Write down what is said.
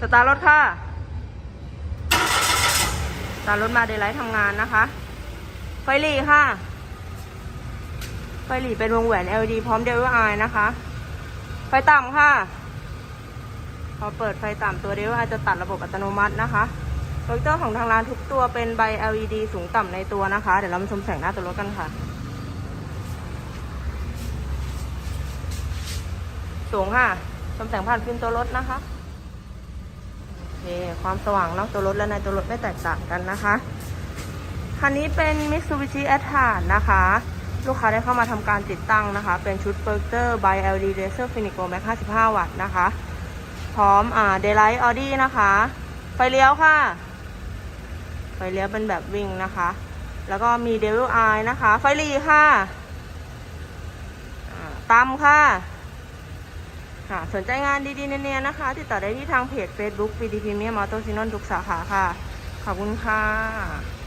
สตาร์รถค่ะ สตาร์รถมาเดย์ไลท์ทำงานนะคะ ไฟหลีค่ะ ไฟหลีเป็นวงแหวน LED พร้อม DWI นะคะ ไฟต่ำค่ะ พอเปิดไฟต่ำตัว DWI จะตัดระบบอัตโนมัตินะคะโปรเจคเตอร์ของทางร้านทุกตัวเป็นใบ LED สูงต่ำในตัวนะคะ เดี๋ยวเรามาชมแสงหน้าตัวรถกันค่ะ สูงค่ะ ชมแสงผ่านฟิล์มตัวรถนะคะ เคความสว่างนอกตัวรถและในตัวรถไม่แตกต่างกันนะคะ คันนี้เป็น Mitsubishi a t r a นะคะ ลูกค้าได้เข้ามาทำการติดตั้งนะคะ เป็นชุด p r o j e r by LED Laser Phoenix Pro Max 55 วัตต์นะคะ พร้อมอ่า Daylight Audi นะคะ ไฟเลี้ยวค่ะ ไฟเลี้ยวเป็นแบบวิ่งนะคะ แล้วก็มี Devil Eye นะคะ ไฟลีค่ะตามค่ะ ค่ะ สนใจงานดีๆเนียนๆนะคะ ติดต่อได้ที่ทางเพจ Facebook PDP Premium Auto Sinon ทุกสาขาค่ะ ขอบคุณค่ะ